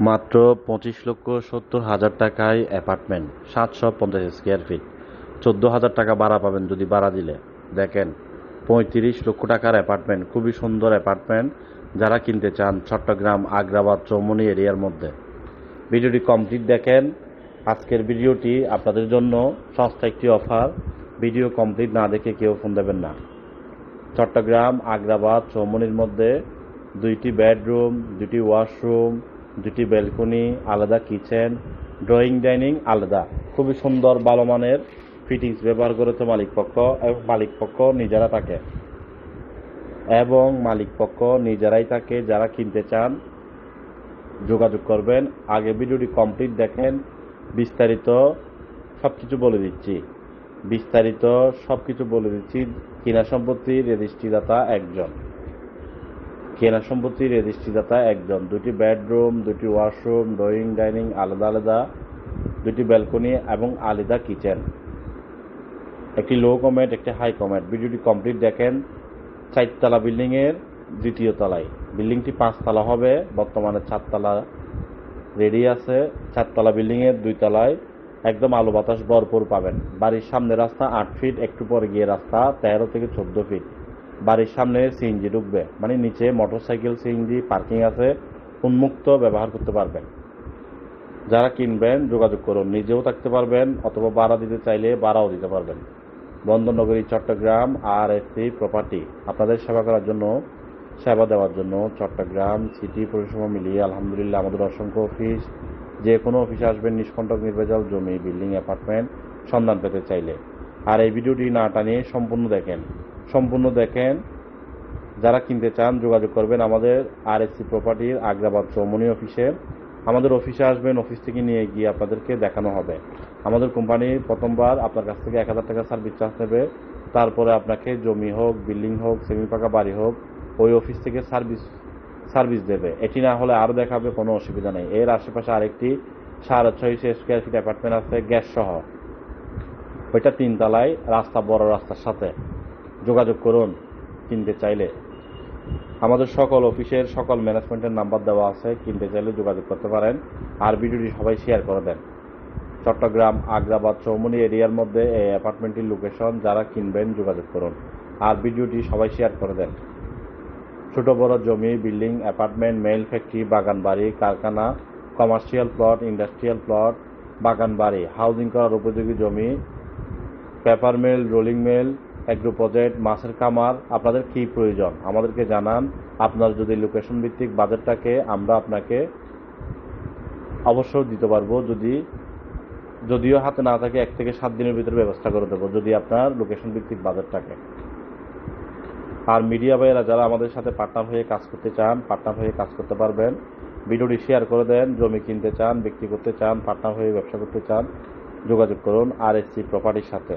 মাত্র পঁচিশ লক্ষ সত্তর হাজার টাকায় অ্যাপার্টমেন্ট, সাতশো পঞ্চাশ স্কোয়ার ফিট চোদ্দ হাজার টাকা ভাড়া পাবেন যদি ভাড়া দিলে। দেখেন, পঁয়ত্রিশ লক্ষ টাকার অ্যাপার্টমেন্ট, খুবই সুন্দর অ্যাপার্টমেন্ট। যারা কিনতে চান, চট্টগ্রাম, আগ্রাবাদ চৌমনি এরিয়ার মধ্যে। ভিডিওটি কমপ্লিট দেখেন। আজকের ভিডিওটি আপনাদের জন্য সস্তা একটি অফার। ভিডিও কমপ্লিট না দেখে কেউ ফোন দেবেন না। চট্টগ্রাম, আগ্রাবাদ চৌমনির মধ্যে দুইটি বেডরুম দুটি ওয়াশরুম দুটি ব্যালকনি, আলাদা কিচেন, ড্রয়িং ডাইনিং আলাদা। খুবই সুন্দর ভালো মানের ফিটিংস ব্যবহার করেছে মালিক পক্ষ এবং মালিক পক্ষ নিজেরা থাকে। এবং মালিক পক্ষ নিজেরাই থাকে, যারা কিনতে চান, যোগাযোগ করবেন। আগে ভিডিওটি কমপ্লিট দেখেন, বিস্তারিত সব কিছু বলে দিচ্ছি। বিস্তারিত সব কিছু বলে দিচ্ছি, কেনা সম্পত্তির রেজিস্ট্রিদাতা একজন। কেনা সম্পত্তির রেজিস্ট্রিদাতা একজন। দুটি বেডরুম, দুটি ওয়াশরুম, ড্রয়িং, ডাইনিং আলাদা আলাদা, দুটি ব্যালকনি এবং আলাদা কিচেন। একটি লো কমেন্ট একটি হাই কমেন্ট ভিডিওটি কমপ্লিট দেখেন। চারতলা বিল্ডিংয়ের দ্বিতীয় তলায়। বিল্ডিংটি পাঁচতলা হবে। বর্তমানে চারতলা রেডি আছে। চারতলা বিল্ডিংয়ের দুই তলায় একদম আলো বাতাস ভরপুর পাবেন। বাড়ির সামনে রাস্তা আট ফিট, একটু পরে গিয়ে রাস্তা তেরো থেকে চোদ্দ ফিট। বাড়ির সামনে সিএনজি ঢুকবে। মানে নিচে মোটরসাইকেল সিএনজি পার্কিং আছে, উন্মুক্ত ব্যবহার করতে পারবেন। যারা কিনবেন, যোগাযোগ করুন। নিজেও থাকতে পারবেন অথবা ভাড়া দিতে চাইলে ভাড়াও দিতে পারবেন। বন্দরনগরী, চট্টগ্রাম আর এসি প্রপার্টি আপনাদের সেবা করার জন্য, সেবা দেওয়ার জন্য চট্টগ্রাম সিটি পরিষেবা মিলিয়ে আলহামদুলিল্লাহ আমাদের অসংখ্য অফিস যে কোনো অফিসে আসবেন, নিষ্কণ্টক নির্ভেজাল জমি বিল্ডিং অ্যাপার্টমেন্ট সন্ধান পেতে চাইলে। আর এই ভিডিওটি না টানিয়ে সম্পূর্ণ দেখেন। সম্পূর্ণ দেখেন। যারা কিনতে চান, যোগাযোগ করবেন আমাদের আর এসসি প্রপার্টির আগ্রাবাদ চৌমনি অফিসে। আমাদের অফিসে আসবেন, অফিস থেকে নিয়ে গিয়ে আপনাদেরকে দেখানো হবে। আমাদের কোম্পানি প্রথমবার আপনার কাছ থেকে এক হাজার টাকা সার্ভিস চার্জ নেবে। তারপরে আপনাকে জমি হোক বিল্ডিং হোক সেমি পাকা বাড়ি হোক, ওই অফিস থেকে সার্ভিস সার্ভিস দেবে। এটি না হলে আরও দেখাবে, কোনো অসুবিধা নেই। এর আশেপাশে আরেকটি সাড়ে ছয়শো স্কোয়ার ফিট অ্যাপার্টমেন্ট আছে, গ্যাস সহ। ওইটা তিন তিনতলায় রাস্তা, বড় রাস্তার সাথে। যোগাযোগ করুন কিনতে চাইলে। আমাদের সকল অফিসের সকল ম্যানেজমেন্টের নাম্বার দেওয়া আছে, কিনতে চাইলে যোগাযোগ করতে পারেন। আর ভিডিওটি সবাই শেয়ার করে দেন। চট্টগ্রাম, আগ্রাবাদ চৌমনি এরিয়ার মধ্যে এই অ্যাপার্টমেন্টটির লোকেশন, যারা কিনবেন যোগাযোগ করুন। আর ভিডিওটি সবাই শেয়ার করে দেন। ছোট, বড় জমি, বিল্ডিং, অ্যাপার্টমেন্ট, মেল ফ্যাক্টরি বাগান বাড়ি কারখানা, কমার্শিয়াল প্লট, ইন্ডাস্ট্রিয়াল প্লট বাগান বাড়ি হাউজিং করার উপযোগী জমি paper mill, rolling mill agro project, মাছের খামার, আপনাদের কী প্রয়োজন? আমাদেরকে জানান। আপনার যদি লোকেশন ভিত্তিক বাজেট থাকে, আমরা আপনাকে অবশ্যই দিতে পারব। যদি, যদিও হাতে না থাকে, এক থেকে সাত দিনের ভিতরে ব্যবস্থা করে দেবো, যদি আপনার লোকেশন ভিত্তিক বাজেট থাকে। আর মিডিয়া ভাইয়েরা, যারা আমাদের সাথে পার্টনার হয়ে কাজ করতে চান পার্টনার হয়ে কাজ করতে পারবেন, ভিডিওটি শেয়ার করে দেন, জমি কিনতে চান, বিক্রি করতে চান পার্টনার হয়ে ব্যবসা করতে চান, যোগাযোগ করুন আর এসসি প্রপার্টির সাথে।